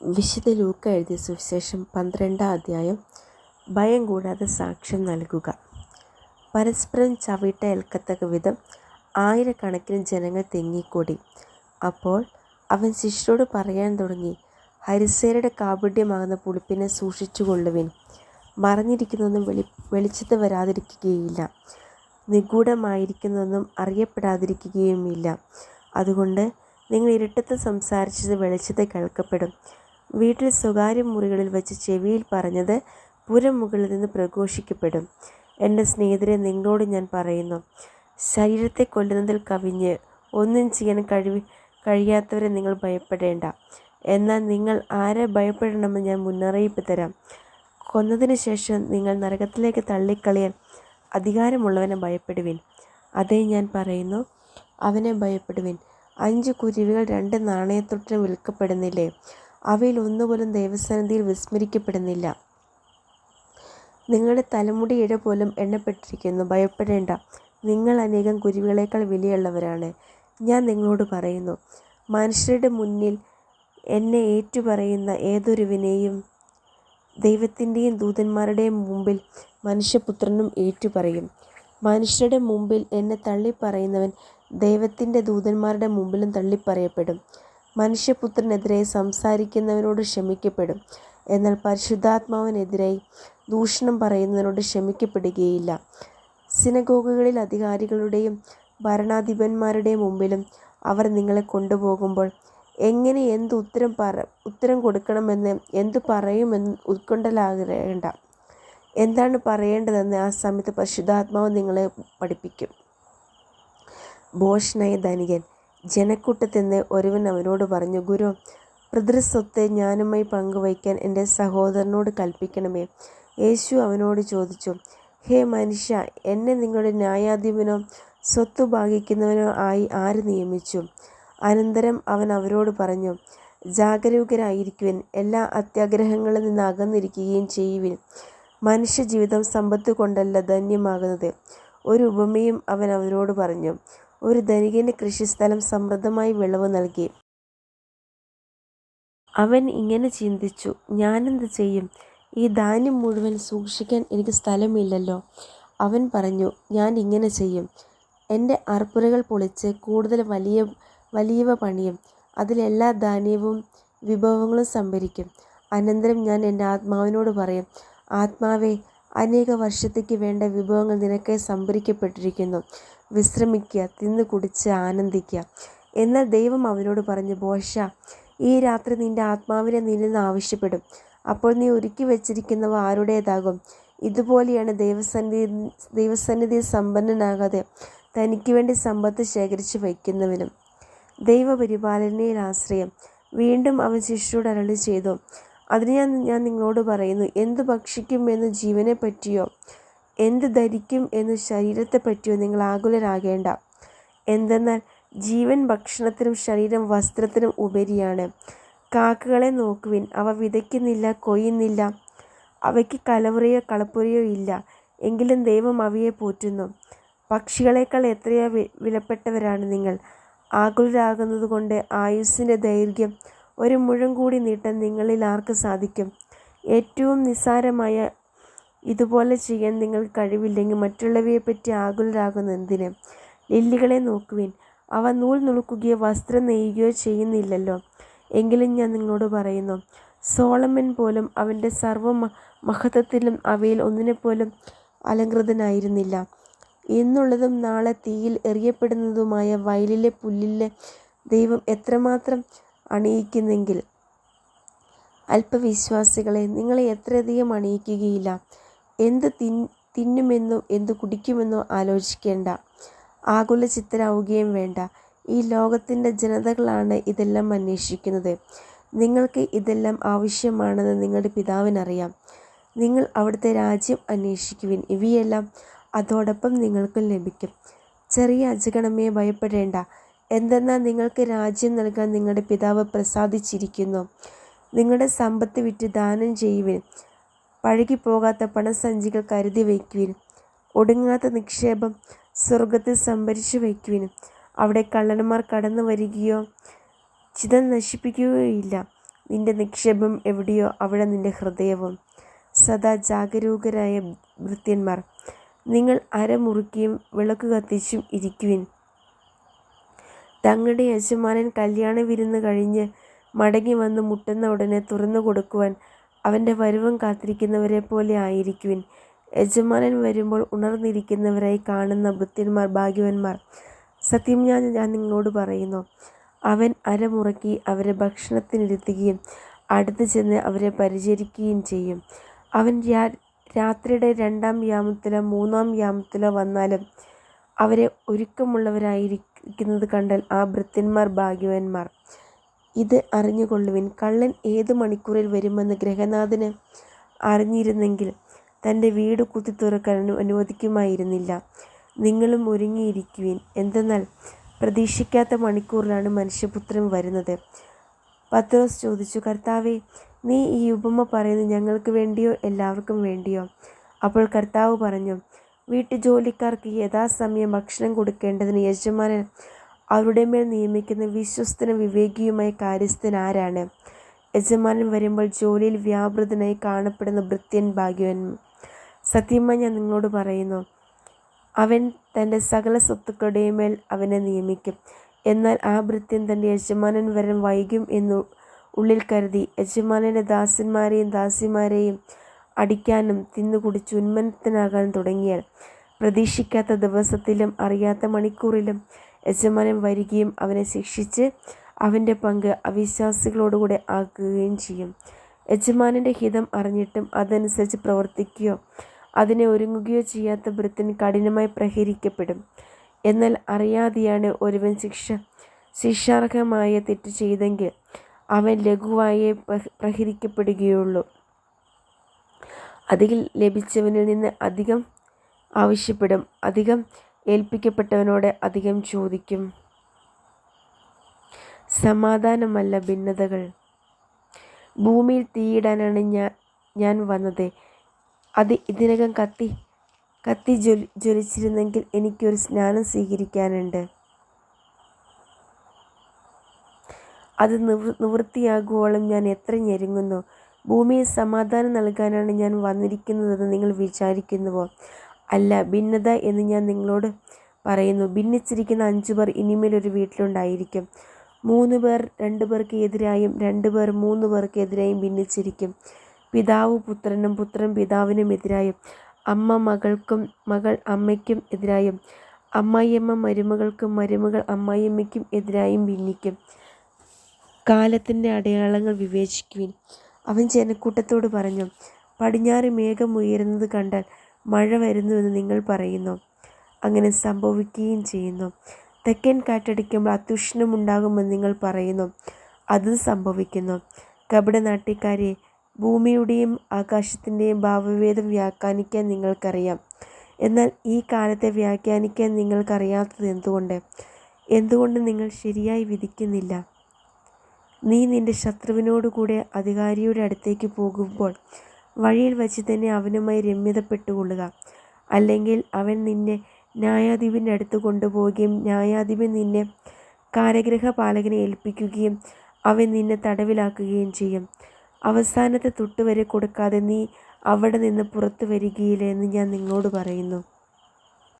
വിശുദ്ധ ലൂക്ക എഴുതിയ സുവിശേഷം പന്ത്രണ്ടാം അധ്യായം. ഭയം കൂടാതെ സാക്ഷ്യം നൽകുക. പരസ്പരം ചവിട്ട ഏൽക്കത്തക്ക വിധം ആയിരക്കണക്കിന് ജനങ്ങൾ തെങ്ങിക്കൂടി. അപ്പോൾ അവൻ ശിഷ്യരോട് പറയാൻ തുടങ്ങി ഹരിസേരുടെ കാപഢ്യമാകുന്ന പുളിപ്പിനെ സൂക്ഷിച്ചുകൊള്ളുവിൻ മറഞ്ഞിരിക്കുന്നതൊന്നും വെളി വെളിച്ചത്ത് വരാതിരിക്കുകയില്ല. നിഗൂഢമായിരിക്കുന്നതൊന്നും അറിയപ്പെടാതിരിക്കുകയുമില്ല. അതുകൊണ്ട് നിങ്ങൾ ഇരുട്ടത്ത് സംസാരിച്ചത് വെളിച്ചത്തെ കേൾക്കപ്പെടും. വീട്ടിൽ സ്വകാര്യ മുറികളിൽ വെച്ച് ചെവിയിൽ പറഞ്ഞത് പുരം മുകളിൽ നിന്ന് പ്രഘോഷിക്കപ്പെടും. എന്റെ സ്നേഹിതരെ നിങ്ങളോട് ഞാൻ പറയുന്നു ശരീരത്തെ കൊല്ലുന്നതിൽ കവിഞ്ഞ് ഒന്നും ചെയ്യാൻ കഴിവി കഴിയാത്തവരെ നിങ്ങൾ ഭയപ്പെടേണ്ട. എന്നാൽ നിങ്ങൾ ആരെ ഭയപ്പെടണമെന്ന് ഞാൻ മുന്നറിയിപ്പ് തരാം. കൊന്നതിന് ശേഷം നിങ്ങൾ നരകത്തിലേക്ക് തള്ളിക്കളയാൻ അധികാരമുള്ളവനെ ഭയപ്പെടുവിൻ. അതേ ഞാൻ പറയുന്നു അവനെ ഭയപ്പെടുവിൻ. അഞ്ച് കുരുവികൾ രണ്ട് നാണയത്തൊട്ട് വിൽക്കപ്പെടുന്നില്ലേ? അവയിൽ ഒന്നുപോലും ദൈവസന്നിധിയിൽ വിസ്മരിക്കപ്പെടുന്നില്ല. നിങ്ങളുടെ തലമുടി ഇഴ പോലും എണ്ണപ്പെട്ടിരിക്കുന്നു. ഭയപ്പെടേണ്ട. നിങ്ങൾ അനേകം കുരുവികളേക്കാൾ വിലയുള്ളവരാണ്. ഞാൻ നിങ്ങളോട് പറയുന്നു മനുഷ്യരുടെ മുന്നിൽ എന്നെ ഏറ്റുപറയുന്ന ഏതൊരുവിനെയും ദൈവത്തിന്റെയും ദൂതന്മാരുടെയും മുമ്പിൽ മനുഷ്യപുത്രനും ഏറ്റുപറയും. മനുഷ്യരുടെ മുമ്പിൽ എന്നെ തള്ളിപ്പറയുന്നവൻ ദൈവത്തിന്റെ ദൂതന്മാരുടെ മുമ്പിലും തള്ളിപ്പറയപ്പെടും. മനുഷ്യപുത്രനെതിരെ സംസാരിക്കുന്നവനോട് ക്ഷമിക്കപ്പെടും. എന്നാൽ പരിശുദ്ധാത്മാവിനെതിരായി ദൂഷണം പറയുന്നതിനോട് ക്ഷമിക്കപ്പെടുകയില്ല. സിനഗോഗുകളിൽ അധികാരികളുടെയും ഭരണാധിപന്മാരുടെയും മുമ്പിലും അവർ നിങ്ങളെ കൊണ്ടുപോകുമ്പോൾ എങ്ങനെ എന്ത് ഉത്തരം പറ ഉത്തരം കൊടുക്കണമെന്ന് എന്ത് പറയുമെന്ന് ഉത്കണ്ഠലാകേണ്ട എന്താണ് പറയേണ്ടതെന്ന് ആ സമയത്ത് പരിശുദ്ധാത്മാവ് നിങ്ങളെ പഠിപ്പിക്കും. ഭോഷനായ ധനികൻ ജനക്കൂട്ടത്തെന്ന് ഒരുവൻ അവനോട് പറഞ്ഞു ഗുരു പിതൃസ്വത്ത് ഞാനുമായി പങ്കുവയ്ക്കാൻ എന്റെ സഹോദരനോട് കൽപ്പിക്കണമേ. യേശു അവനോട് ചോദിച്ചു ഹേ മനുഷ്യ എന്നെ നിങ്ങളുടെ ന്യായാധിപനോ സ്വത്ത് ഭാഗിക്കുന്നവനോ ആയി ആര് നിയമിച്ചു? അനന്തരം അവൻ അവരോട് പറഞ്ഞു ജാഗരൂകരായിരിക്കുവിൻ എല്ലാ അത്യാഗ്രഹങ്ങളിൽ നിന്ന് അകന്നിരിക്കുകയും ചെയ്യുവിൻ. മനുഷ്യജീവിതം സമ്പത്ത് കൊണ്ടല്ല ധന്യമാകുന്നത്. ഒരു ഉപമയും അവൻ അവരോട് പറഞ്ഞു ഒരു ധനികന്റെ കൃഷിസ്ഥലം സമൃദ്ധമായി വിളവ് നൽകി. അവൻ ഇങ്ങനെ ചിന്തിച്ചു ഞാനെന്ത് ചെയ്യും? ഈ ധാന്യം മുഴുവൻ സൂക്ഷിക്കാൻ എനിക്ക് സ്ഥലമില്ലല്ലോ. അവൻ പറഞ്ഞു ഞാൻ ഇങ്ങനെ ചെയ്യും. എന്റെ അർപ്പുരകൾ പൊളിച്ച് കൂടുതൽ വലിയ വലിയവ പണിയും. അതിലെല്ലാ ധാന്യവും വിഭവങ്ങളും സംഭരിക്കും. അനന്തരം ഞാൻ എന്റെ ആത്മാവിനോട് പറയും ആത്മാവേ അനേക വർഷത്തേക്ക് വേണ്ട വിഭവങ്ങൾ നിനക്കായി സംഭരിക്കപ്പെട്ടിരിക്കുന്നു. വിശ്രമിക്കുക തിന്നു കുടിച്ച് ആനന്ദിക്കുക. എന്നാൽ ദൈവം അവനോട് പറഞ്ഞു ബോഷ ഈ രാത്രി നിന്റെ ആത്മാവിനെ നിന്നിൽ നിന്ന് ആവശ്യപ്പെടും. അപ്പോൾ നീ ഒരുക്കി വെച്ചിരിക്കുന്നവ ആരുടേതാകും? ഇതുപോലെയാണ് ദൈവസന്നിധി ദൈവസന്നിധി സമ്പന്നനാകാതെ തനിക്ക് വേണ്ടി സമ്പത്ത് ശേഖരിച്ച് വയ്ക്കുന്നവനും ദൈവപരിപാലനയിൽ ആശ്രയം. വീണ്ടും അവൻ ശിഷ്യോട് അരളി ചെയ്തു അതിന് ഞാൻ ഞാൻ നിങ്ങളോട് പറയുന്നു എന്ത് ഭക്ഷിക്കും എന്ന് ജീവനെ പറ്റിയോ എന്ത് ധരിക്കും എന്ന് ശരീരത്തെ പറ്റിയോ നിങ്ങൾ ആകുലരാകേണ്ട. എന്തെന്നാൽ ജീവൻ ഭക്ഷണത്തിനും ശരീരം വസ്ത്രത്തിനും ഉപരിയാണ്. കാക്കകളെ നോക്കുവിൻ അവ വിതയ്ക്കുന്നില്ല കൊയ്യുന്നില്ല അവയ്ക്ക് കലവറയോ കളപ്പുരയോ ഇല്ല എങ്കിലും ദൈവം അവയെ പോറ്റുന്നു. പക്ഷികളേക്കാൾ എത്രയോ വിലപ്പെട്ടവരാണ് നിങ്ങൾ. ആകുലരാകുന്നത് കൊണ്ട് ആയുസ്സിന്റെ ദൈർഘ്യം ഒരു മുഴം കൂടി നീട്ടാൻ നിങ്ങളിൽ ആർക്ക് സാധിക്കും? ഏറ്റവും നിസ്സാരമായ ഇതുപോലെ ചെയ്യാൻ നിങ്ങൾ കഴിവില്ലെങ്കിൽ മറ്റുള്ളവയെപ്പറ്റി ആകുലരാകുന്ന എന്തിന്? ലില്ലികളെ നോക്കുവിൻ. അവ നൂൽ നുളുക്കുകയോ വസ്ത്രം നെയ്യുകയോ ചെയ്യുന്നില്ലല്ലോ. എങ്കിലും ഞാൻ നിങ്ങളോട് പറയുന്നു സോളമൻ പോലും അവന്റെ സർവ മഹത്വത്തിലും അവയിൽ ഒന്നിനെപ്പോലും അലങ്കൃതനായിരുന്നില്ല ഇന്നുള്ളതും നാളെ തീയിൽ എറിയപ്പെടുന്നതുമായ വയലിലെ പുല്ലിലെ ദൈവം എത്രമാത്രം അണിയിക്കുന്നെങ്കിൽ. അല്പവിശ്വാസികളെ നിങ്ങളെ എത്രയധികം അണിയിക്കുകയില്ല. എന്ത് തിൻ തിന്നുമെന്നോ എന്ത് കുടിക്കുമെന്നോ ആലോചിക്കേണ്ട. ആകുല ചിത്തരാവുകയും വേണ്ട. ഈ ലോകത്തിന്റെ ജനതകളാണ് ഇതെല്ലാം അന്വേഷിക്കുന്നത്. നിങ്ങൾക്ക് ഇതെല്ലാം ആവശ്യമാണെന്ന് നിങ്ങളുടെ പിതാവിനറിയാം. നിങ്ങൾ അവിടുത്തെ രാജ്യം അന്വേഷിക്കുവിൻ. ഇവയെല്ലാം അതോടൊപ്പം നിങ്ങൾക്കും ലഭിക്കും. ചെറിയ അജഗണമേ ഭയപ്പെടേണ്ട. എന്തെന്നാൽ നിങ്ങൾക്ക് രാജ്യം നൽകാൻ നിങ്ങളുടെ പിതാവ് പ്രസാദിച്ചിരിക്കുന്നു. നിങ്ങളുടെ സമ്പത്ത് വിറ്റ് ദാനം ചെയ്യുവിൻ. പഴകിപ്പോകാത്ത പണസഞ്ചികൾ കരുതി വയ്ക്കുവിൻ. ഒടുങ്ങാത്ത നിക്ഷേപം സ്വർഗത്തിൽ സംഭരിച്ചു വയ്ക്കുവിൻ. അവിടെ കള്ളന്മാർ കടന്നു വരികയോ ചിതൽ നശിപ്പിക്കുകയോ ഇല്ല നിന്റെ നിക്ഷേപം എവിടെയോ അവിടെ നിന്റെ ഹൃദയവും. സദാ ജാഗരൂകരായ വൃത്യന്മാർ നിങ്ങൾ അരമുറുക്കിയും വിളക്ക് കത്തിച്ചും ഇരിക്കുവിൻ. തങ്ങളുടെ യജമാനൻ കല്യാണ വിരുന്ന് കഴിഞ്ഞ് മടങ്ങി വന്ന് മുട്ടുന്ന ഉടനെ തുറന്നു കൊടുക്കുവാൻ അവന്റെ വരവും കാത്തിരിക്കുന്നവരെ പോലെ ആയിരിക്കുവിൻ. യജമാനൻ വരുമ്പോൾ ഉണർന്നിരിക്കുന്നവരായി കാണുന്ന ഭൃത്യന്മാർ ഭാഗ്യവന്മാർ. സത്യം ഞാൻ ഞാൻ നിങ്ങളോട് പറയുന്നു. അവൻ അരമുറക്കി അവരെ ഭക്ഷണത്തിനിരുത്തുകയും അടുത്ത് ചെന്ന് അവരെ പരിചരിക്കുകയും ചെയ്യും. അവൻ രാത്രിയുടെ രണ്ടാം യാമത്തിലോ മൂന്നാം യാമത്തിലോ വന്നാലും അവരെ ഒരുക്കമുള്ളവരായിരിക്കുന്നത് കണ്ടാൽ ആ ഭൃത്യന്മാർ ഭാഗ്യവാന്മാർ. ഇത് അറിഞ്ഞുകൊള്ളുവിൻ കള്ളൻ ഏത് മണിക്കൂറിൽ വരുമെന്ന് ഗ്രഹനാഥന് അറിഞ്ഞിരുന്നെങ്കിൽ തന്റെ വീട് കുത്തി തുറക്കാൻ അനുവദിക്കുമായിരുന്നില്ല. നിങ്ങളും ഒരുങ്ങിയിരിക്കുവിൻ. എന്തെന്നാൽ പ്രതീക്ഷിക്കാത്ത മണിക്കൂറിലാണ് മനുഷ്യപുത്രൻ വരുന്നത്. പത്രോസ് ചോദിച്ചു കർത്താവെ നീ ഈ ഉപമ പറയുന്നത് ഞങ്ങൾക്ക് വേണ്ടിയോ എല്ലാവർക്കും വേണ്ടിയോ? അപ്പോൾ കർത്താവ് പറഞ്ഞു വീട്ടുജോലിക്കാർക്ക് യഥാസമയം ഭക്ഷണം കൊടുക്കേണ്ടതിന് യജമാനൻ അവരുടെ മേൽ നിയമിക്കുന്ന വിശ്വസ്തനും വിവേകിയുമായ കാര്യസ്ഥൻ ആരാണ്? യജമാനൻ വരുമ്പോൾ ജോലിയിൽ വ്യാപൃതനായി കാണപ്പെടുന്ന ഭൃത്യൻ ഭാഗ്യവൻ. സത്യമായി ഞാൻ നിങ്ങളോട് പറയുന്നു അവൻ തന്റെ സകല സ്വത്തുക്കളുടെയും മേൽ അവനെ നിയമിക്കും. എന്നാൽ ആ ഭൃത്യൻ തന്റെ യജമാനൻ വരാൻ വൈകും എന്നു ഉള്ളിൽ കരുതി. യജമാനന്റെ ദാസന്മാരെയും ദാസിമാരെയും അടിക്കാനും തിന്നുകുടിച്ച് ഉന്മത്തനാകാൻ തുടങ്ങിയാൽ പ്രതീക്ഷിക്കാത്ത ദിവസത്തിലും അറിയാത്ത മണിക്കൂറിലും യജമാനൻ വരികയും അവനെ ശിക്ഷിച്ച് അവന്റെ പങ്ക് അവിശ്വാസികളോടുകൂടെ ആക്കുകയും ചെയ്യും. യജമാനന്റെ ഹിതം അറിഞ്ഞിട്ടും അതനുസരിച്ച് പ്രവർത്തിക്കുകയോ അതിനെ ഒരുങ്ങുകയോ ചെയ്യാത്ത ഭൃത്യൻ കഠിനമായി പ്രഹരിക്കപ്പെടും. എന്നാൽ അറിയാതെയാണ് ഒരുവൻ ശിക്ഷ ശിക്ഷാർഹമായ തെറ്റ് ചെയ്തെങ്കിൽ അവൻ ലഘുവായേ പ്രഹ- പ്രഹരിക്കപ്പെടുകയുള്ളൂ. അധികം ലഭിച്ചവനിൽ നിന്ന് അധികം ആവശ്യപ്പെടും. അധികം ഏൽപ്പിക്കപ്പെട്ടവനോട് അധികം ചോദിക്കും. സമാധാനമല്ല ഭിന്നതകൾ. ഭൂമിയിൽ തീയിടാനാണ് ഞാൻ ഞാൻ വന്നത്. അത് ഇതിനകം കത്തി കത്തി ജ്വലി ജ്വലിച്ചിരുന്നെങ്കിൽ എനിക്കൊരു സ്നാനം സ്വീകരിക്കാനുണ്ട്. അത് നിവൃ നിവൃത്തിയാകുവോളം ഞാൻ എത്ര ഞെരുങ്ങുന്നു. ഭൂമിയിൽ സമാധാനം നൽകാനാണ് ഞാൻ വന്നിരിക്കുന്നതെന്ന് നിങ്ങൾ വിചാരിക്കുന്നുവോ? അല്ല ഭിന്നത എന്ന് ഞാൻ നിങ്ങളോട് പറയുന്നു. ഭിന്നിച്ചിരിക്കുന്ന അഞ്ചു പേർ ഇനിമേൽ ഒരു വീട്ടിലുണ്ടായിരിക്കും. മൂന്ന് പേർ രണ്ടു പേർക്ക് എതിരായും രണ്ടു പേർ മൂന്ന് പേർക്ക് എതിരായും ഭിന്നിച്ചിരിക്കും. പിതാവ് പുത്രനും പുത്രൻ പിതാവിനും എതിരായും. അമ്മ മകൾക്കും മകൾ അമ്മയ്ക്കും എതിരായും. അമ്മായിയമ്മ മരുമകൾക്കും മരുമകൾ അമ്മായിയമ്മയ്ക്കും എതിരായും ഭിന്നിക്കും. കാലത്തിന്റെ അടയാളങ്ങൾ വിവേചിക്കുവിൻ. അവൻ ജനക്കൂട്ടത്തോട് പറഞ്ഞു പടിഞ്ഞാറ് മേഘം ഉയരുന്നത് കണ്ടാൽ മഴ വരുന്നുവെന്ന് നിങ്ങൾ പറയുന്നു. അങ്ങനെ സംഭവിക്കുകയും ചെയ്യുന്നു. തെക്കൻ കാറ്റടിക്കുമ്പോൾ അത്യുഷ്ണമുണ്ടാകുമെന്ന് നിങ്ങൾ പറയുന്നു. അത് സംഭവിക്കുന്നു. കപട നാട്ടിക്കാരെ ഭൂമിയുടെയും ആകാശത്തിന്റെയും ഭാവവേദം വ്യാഖ്യാനിക്കാൻ നിങ്ങൾക്കറിയാം. എന്നാൽ ഈ കാലത്തെ വ്യാഖ്യാനിക്കാൻ നിങ്ങൾക്കറിയാത്തത് എന്തുകൊണ്ട്? എന്തുകൊണ്ട് നിങ്ങൾ ശരിയായി വിധിക്കുന്നില്ല? നീ നിന്റെ ശത്രുവിനോടുകൂടെ അധികാരിയുടെ അടുത്തേക്ക് പോകുമ്പോൾ വഴിയിൽ വച്ച് തന്നെ അവനുമായി രമ്യതപ്പെട്ടുകൊള്ളുക. അല്ലെങ്കിൽ അവൻ നിന്നെ ന്യായാധിപന്റെ അടുത്ത് കൊണ്ടുപോവുകയും ന്യായാധിപൻ നിന്നെ കാരഗ്രഹ പാലകനെ ഏൽപ്പിക്കുകയും അവൻ നിന്നെ തടവിലാക്കുകയും ചെയ്യും. അവസാനത്തെ തൊട്ടുവരെ കൊടുക്കാതെ നീ അവിടെ നിന്ന് പുറത്തു വരികയില്ല എന്ന് ഞാൻ നിങ്ങളോട് പറയുന്നു.